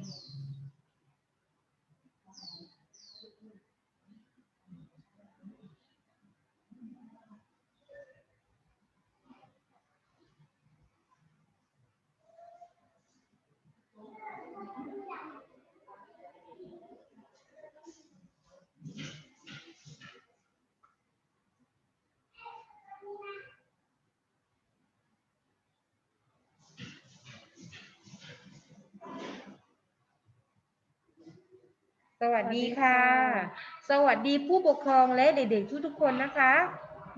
ส วัสดีค่ะ สวัสดีผู้ปกครองและเด็กๆทุกๆคนนะคะ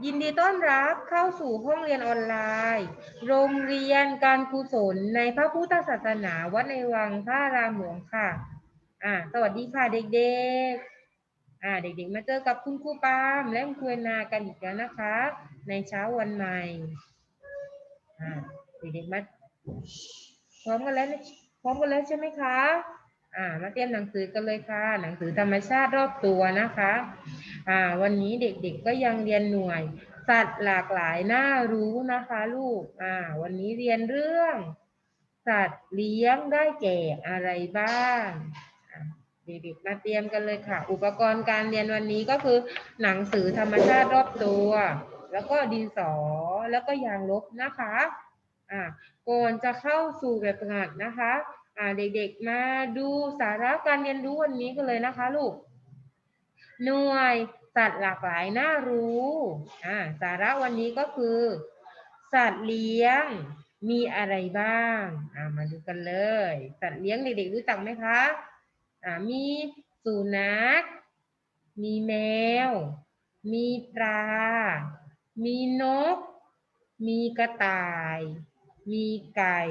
ยินดีต้อนรับเข้าสู่ห้องเรียนออนไลน์ โรงเรียนการกุศลในพระพุทธศาสนาวัดในวังพระอารามหลวงค่ะ อ่า สวัสดีค่ะเด็กๆ อ่า เด็กๆ มาเจอกับคุณครูปามและคุณครูแอนนากันอีกแล้วนะคะ ในเช้าวันใหม่ อ่า เด็กๆ มาพร้อมกันแล้วนะพร้อมกันแล้วใช่ไหมคะ อ่ามาเตรียมหนังสือกันเลยค่ะ หนังสือธรรมชาติรอบตัวนะคะอ่าวันนี้เด็กๆก็ยังเรียนหน่วย สัตว์หลากหลายน่ารู้นะคะ ลูกอ่าวันนี้เรียนเรื่อง สัตว์เลี้ยงได้แก่อะไรบ้างเด็กๆมาเตรียมกันเลยค่ะ อุปกรณ์การเรียนวันนี้ก็คือ หนังสือธรรมชาติรอบตัว แล้วก็ดินสอแล้วก็ยางลบนะคะอ่าก่อนจะเข้าสู่แบบฝึกหัดนะคะ เด็กๆมาดูสาระการเรียนรู้วันนี้กันเลยนะคะลูก หน่วยสัตว์หลากหลายน่ารู้อ่าสาระวันนี้ก็คือ สัตว์เลี้ยงมีอะไรบ้างอ่ามาดูกันเลย สัตว์เลี้ยงเด็กๆรู้จักไหมคะอ่ามีสุนัข มีแมว มีปลา มีนก มีกระต่าย มีไก่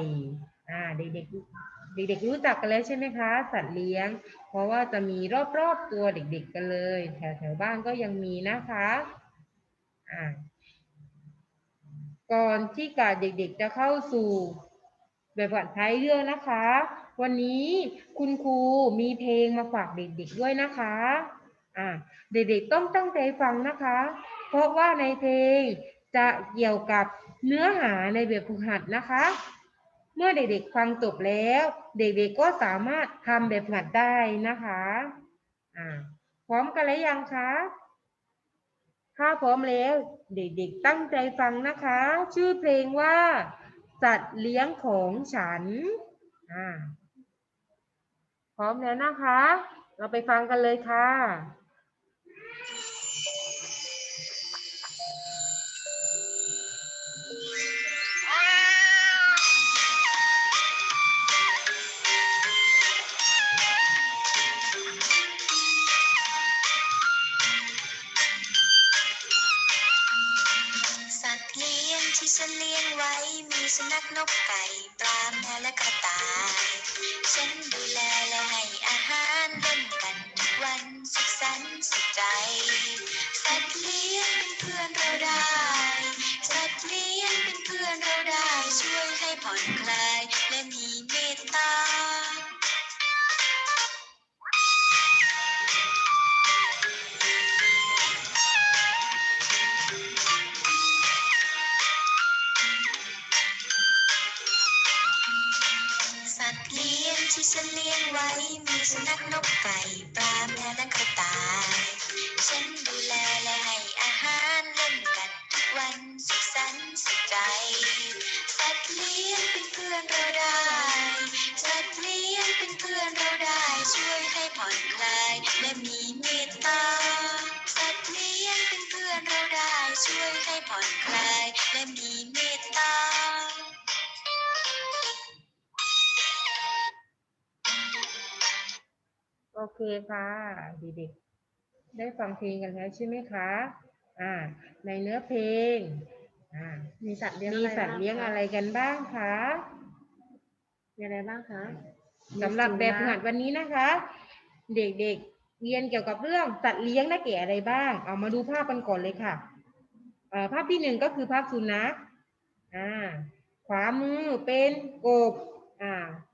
อ่าเด็กๆเด็กๆรู้จักกันแล้วใช่ไหมคะ สัตว์เลี้ยง เพราะว่าจะมีรอบๆตัวเด็กๆกันเลย แถวๆบ้านก็ยังมีนะคะอ่าก่อนที่กาเด็กๆจะเข้าสู่แบบผัดไทยเรื่องนะคะ วันนี้คุณครูมีเพลงมาฝากเด็กๆด้วยนะคะอ่าเด็กๆต้องตั้งใจฟังนะคะ เพราะว่าในเพลงจะเกี่ยวกับเนื้อหาในแบบฝึกหัดนะคะ เมื่อเด็กๆฟังจบแล้ว เด็กๆก็สามารถทำแบบฝึกหัดได้นะคะอ่าพร้อมกันแล้วยังคะถ้าพร้อมแล้ว เด็กๆตั้งใจฟังนะคะ ชื่อเพลงว่า สัตว์เลี้ยงของฉันอ่าพร้อมแล้วนะคะ เราไปฟังกันเลยค่ะ ผ่อนคลายและมีเมตตาสัตว์เลี้ยงที่ฉันเลี้ยงไว้มีสุนัขนกไก่ปลาแมวและกระต่ายฉัน เป็นเพื่อนเราได้ช่วยให้ผ่อนคลายและมีเมตตาสัตว์เลี้ยงเป็นเพื่อนเราได้ช่วยให้ผ่อนคลายและมีเมตตาโอเคค่ะเด็กๆได้ฟังเพลงกันแล้วใช่ไหมคะอ่าในเนื้อเพลงอ่ามีสัตว์เลี้ยงมีสัตว์เลี้ยงอะไรกันบ้างคะมีอะไรบ้างคะ สำหรับแบบฝึกหัดวันนี้นะคะ เด็กๆเรียนเกี่ยวกับเรื่องสัตว์เลี้ยงได้แก่อะไรบ้าง เอามาดูภาพกันก่อนเลยค่ะภาพที่หนึ่งก็คือภาพสุนัขอ่าขวามือเป็นกบอ่า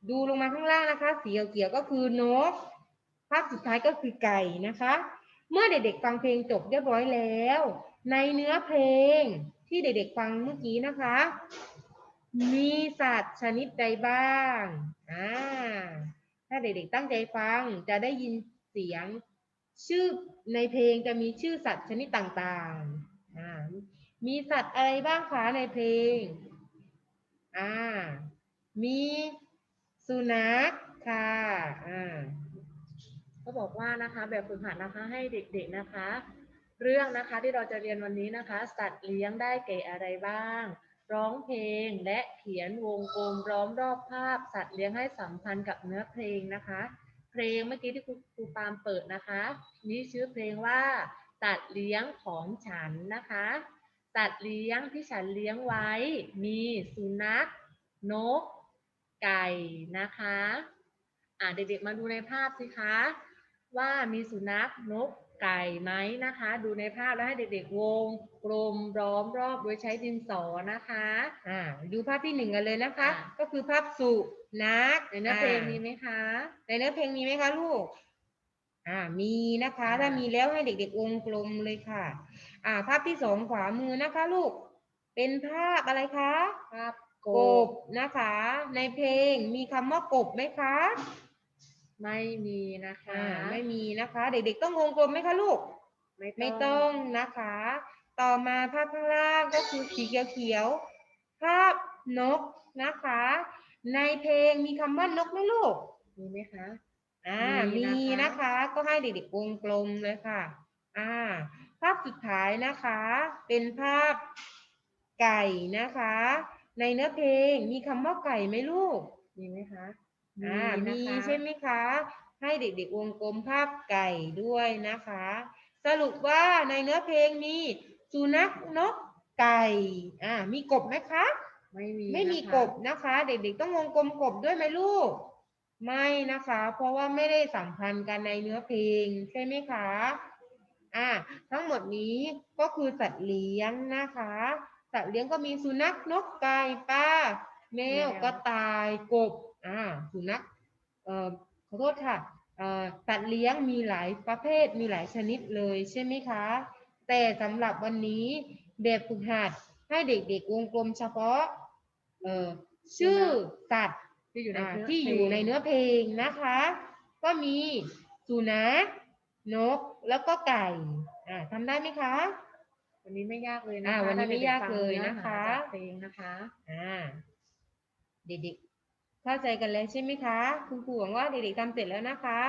ดูลงมาข้างล่างนะคะ สีเขียวก็คือนก ภาพสุดท้ายก็คือไก่นะคะ เมื่อเด็กๆฟังเพลงจบเรียบร้อยแล้ว ในเนื้อเพลงที่เด็กๆฟังเมื่อกี้นะคะ มีสัตว์ชนิดใดบ้าง อ่า ถ้าเด็กๆตั้งใจฟังจะได้ยินเสียง ชื่อในเพลงจะมีชื่อสัตว์ชนิดต่างๆ อ่า มีสัตว์อะไรบ้างคะในเพลง อ่า มีสุนัขค่ะ อ่าก็บอกว่านะคะ แบบฝึกหัดนะคะให้เด็กๆนะคะ เรื่องนะคะที่เราจะเรียนวันนี้นะคะ สัตว์เลี้ยงได้แก่อะไรบ้าง ร้องเพลงและเขียนวงกลมล้อมรอบภาพสัตว์เลี้ยงให้สัมพันธ์กับเนื้อเพลงนะคะ เพลงเมื่อกี้ที่ครูครูปาล์มเปิดนะคะ นี่ชื่อเพลงว่าสัตว์เลี้ยงของฉันนะคะสัตว์เลี้ยงที่ฉันเลี้ยงไว้ มีสุนัข นก ไก่นะคะ อ่าเด็กๆมาดูในภาพสิคะ ว่ามีสุนัขนก ไก่ไหมนะคะ ดูในภาพแล้วให้เด็กๆวงกลมล้อมรอบโดยใช้ดินสอนะคะอ่าดูภาพที่หนึ่งกันเลยนะคะอ่าก็คือภาพสุนัขในเนื้อเพลงมีไหมคะ ในเนื้อเพลงมีไหมคะลูกอ่ามีนะคะอ่าถ้ามีแล้วให้เด็กๆวงกลมเลยค่ะ อ่า ภาพที่สองขวามือนะคะ ลูก เป็นภาพอะไรคะภาพกกบบนะคะ ในเพลงมีคำว่ากบไหมคะ ไม่มีนะคะ อ่าไม่มีนะคะ เด็กๆต้องวงกลมไหมคะลูก ไม่ต้องนะคะ ต่อมาภาพข้างล่างก็คือสีเขียวๆ ภาพนกนะคะ ในเพลงมีคำว่านกไหมลูก มีไหมคะ อ่า มีมีนะคะ นะคะ ก็ให้เด็กๆวงกลมเลยค่ะ อ่า ภาพสุดท้ายนะคะ เป็นภาพไก่นะคะ ในเนื้อเพลงมีคำว่าไก่ไหมลูก มีไหมคะ อ่านะมีคะใช่ไหมคะ ให้เด็กๆวงกลมภาพไก่ด้วยนะคะ สรุปว่าในเนื้อเพลงมีสุนัขนกไก่ อ่า มีกบไหมคะ ไม่มี ไม่มีนะคะกบนะคะ เด็กๆต้องวงกลมกบด้วยไหมลูก ไม่นะคะ เพราะว่าไม่ได้สัมพันธ์กันในเนื้อเพลงใช่ไหมคะ อ่า ทั้งหมดนี้ก็คือสัตว์เลี้ยงนะคะ สัตว์เลี้ยงก็มีสุนัขนกไก่ปลาแมวกระต่ายกบ อ่าสุนัขเอ่อขอโทษค่ะเอ่อสัตว์เลี้ยงมีหลายประเภทมีหลายชนิดเลยใช่ไหมคะ แต่สำหรับวันนี้แบบฝึกหัดให้เด็กๆวงกลมเฉพาะเอ่อชื่อสัตว์ที่อยู่ในอ่าเนื้อที่อยู่ในเนื้อเพลงนะคะ ก็มีสุนัขนกแล้วก็ไก่อ่าทำได้ไหมคะ วันนี้ไม่ยากเลยนะอ่าคะวันนี้ถ้ไม่ด็ๆยากฟังเลยนื้อนะคะหาจากเพลงนะคะอ่าเด็กๆ เข้าใจกันแล้วใช่ไหมคะ คุณครูหวังว่าเด็กๆทำเสร็จแล้วนะคะ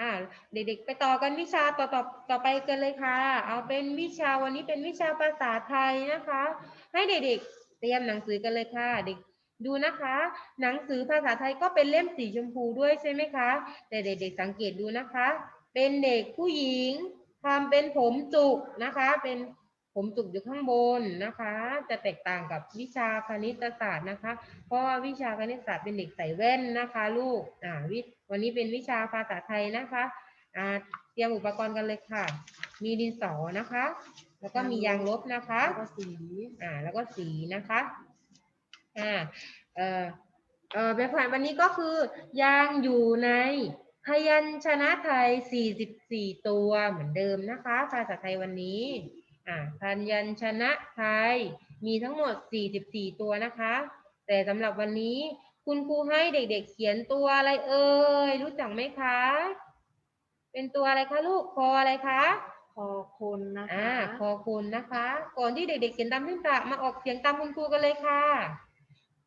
อ่าเด็กๆไปต่อกันวิชาต่อต่อต่อไปกันเลยค่ะ เอาเป็นวิชาวันนี้เป็นวิชาภาษาไทยนะคะ ให้เด็กๆเตรียมหนังสือกันเลยค่ะเด็กดูนะคะ หนังสือภาษาไทยก็เป็นเล่มสีชมพูด้วยใช่ไหมคะ แต่เด็กๆสังเกตดูนะคะ เป็นเด็กผู้หญิงทำเป็นผมจุกนะคะ เป็น ผมจุกอยู่ข้างบนนะคะ จะแตกต่างกับวิชาคณิตศาสตร์นะคะ เพราะว่าวิชาคณิตศาสตร์เป็นเด็กใส่แว่นนะคะ ลูกอ่าวิวันนี้เป็นวิชาภาษาไทยนะคะอ่าเตรียมอุปกรณ์กันเลยค่ะ มีดินสอนะคะ แล้วก็มียางลบนะคะแล้วก็สีอ่าแล้วก็สีนะคะอ่าเอ่อเอ่อแบบผ่านวันนี้ก็คือยังอยู่ในพยัญชนะไทย 44 ตัวเหมือนเดิมนะคะ ภาษาไทยวันนี้ อ่าพยัญชนะไทยมีทั้งหมด 44 ตัวนะคะ แต่สำหรับวันนี้คุณครูให้เด็กๆ เขียนตัวอะไรเอ่ยรู้จักไหมคะ เป็นตัวอะไรคะลูกคออะไรคะคอคนนะคะอ่าคอคุณนะคะ ก่อนที่เด็กๆ เขียนตามที่ตะมาออกเสียงตามคุณครูกันเลยค่ะ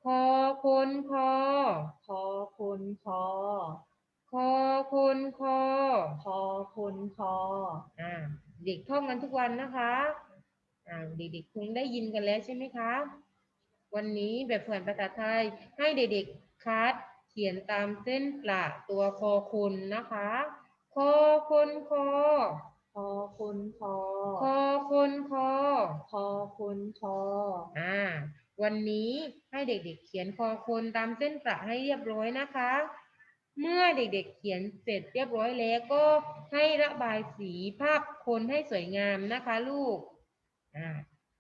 คอคนคอคอคนคอคอคนคอคอคนคออ่า เด็กท่องกันทุกวันนะคะอ่าเด็กๆคงได้ยินกันแล้วใช่ไหมคะ วันนี้แบบฝึกหัดภาษาไทยให้เด็กๆคัดเขียนตามเส้นประตัวคอคุณนะคะคอคนคอคอคนคอคอคนคอคอคนคออ่าวันนี้ให้เด็กๆเขียนคอคนตามเส้นประให้เรียบร้อยนะคะ เมื่อเด็กๆเขียนเสร็จเรียบร้อยแล้วก็ให้ระบายสีภาพคนให้สวยงามนะคะลูกอ่า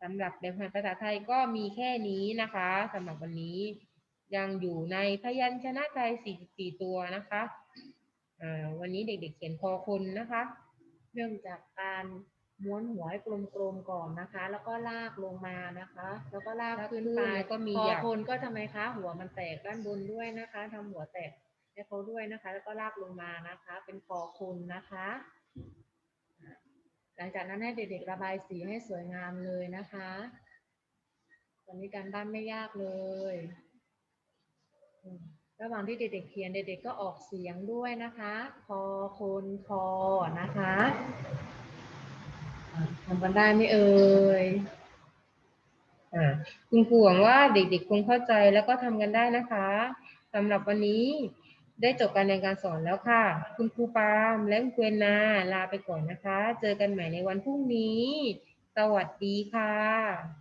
สำหรับแบบหัดภาษาไทยก็มีแค่นี้นะคะสำหรับวันนี้ยังอยู่ในพยัญชนะไทย 44 ตัวนะคะอ่าวันนี้เด็กๆเขียนคอคนนะคะ เริ่มจากการม้วนหัวให้กลมๆก่อนนะคะ แล้วก็ลากลงมานะคะ แล้วก็ลากลากขึ้นขึ้นไปแล้วก็มีพอหยักคนก็ทำไมคะ หัวมันแตกด้านบนด้วยนะคะทำหัวแตก ให้เขาด้วยนะคะ แล้วก็ลากลงมานะคะ เป็นคอคุณนะคะ หลังจากนั้นให้เด็กๆระบายสีให้สวยงามเลยนะคะ ตอนนี้การบ้านไม่ยากเลยระหว่างที่เด็กๆเขียนเด็กๆก็ออกเสียงด้วยนะคะคอคนคอนะคะทำกันได้ไหมเอ่ยคุณครูหวังว่าเด็กๆคงเข้าใจแล้วก็ทำกันได้นะคะสำหรับวันนี้ ได้จบการเรียนการสอนแล้วค่ะ คุณครูปาล์มและคุณเวนนาลาไปก่อนนะคะ เจอกันใหม่ในวันพรุ่งนี้ สวัสดีค่ะ